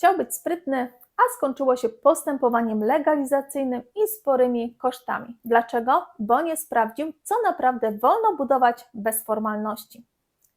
Chciał być sprytny, a skończyło się postępowaniem legalizacyjnym i sporymi kosztami. Dlaczego? Bo nie sprawdził, co naprawdę wolno budować bez formalności.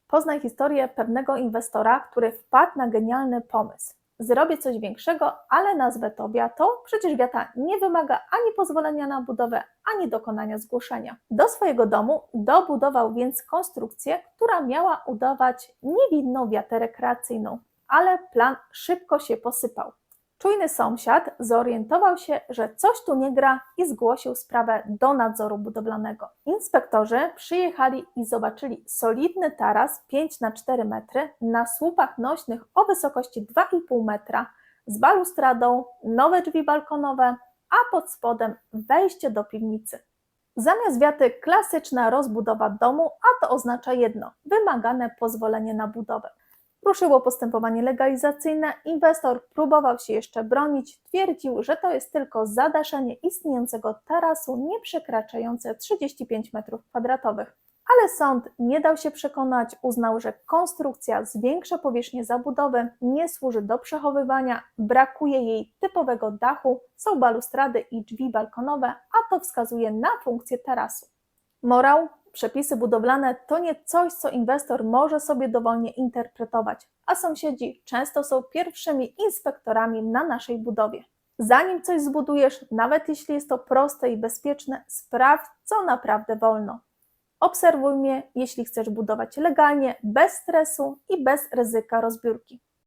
Poznaj historię pewnego inwestora, który wpadł na genialny pomysł. Zrobię coś większego, ale nazwę to wiatą. Przecież wiata nie wymaga ani pozwolenia na budowę, ani dokonania zgłoszenia. Do swojego domu dobudował więc konstrukcję, która miała udawać niewinną wiatę rekreacyjną, ale plan szybko się posypał. Czujny sąsiad zorientował się, że coś tu nie gra i zgłosił sprawę do nadzoru budowlanego. Inspektorzy przyjechali i zobaczyli solidny taras 5 na 4 metry na słupach nośnych o wysokości 2,5 metra z balustradą, nowe drzwi balkonowe, a pod spodem wejście do piwnicy. Zamiast wiaty klasyczna rozbudowa domu, a to oznacza jedno wymagane pozwolenie na budowę. Ruszyło postępowanie legalizacyjne. Inwestor próbował się jeszcze bronić, twierdził, że to jest tylko zadaszenie istniejącego tarasu nie przekraczające 35 m2. Ale sąd nie dał się przekonać, uznał, że konstrukcja zwiększa powierzchnię zabudowy, nie służy do przechowywania, brakuje jej typowego dachu, są balustrady i drzwi balkonowe, a to wskazuje na funkcję tarasu. Morał Przepisy budowlane to nie coś, co inwestor może sobie dowolnie interpretować, a sąsiedzi często są pierwszymi inspektorami na naszej budowie. Zanim coś zbudujesz, nawet jeśli jest to proste i bezpieczne, sprawdź, co naprawdę wolno. Obserwuj mnie, jeśli chcesz budować legalnie, bez stresu i bez ryzyka rozbiórki.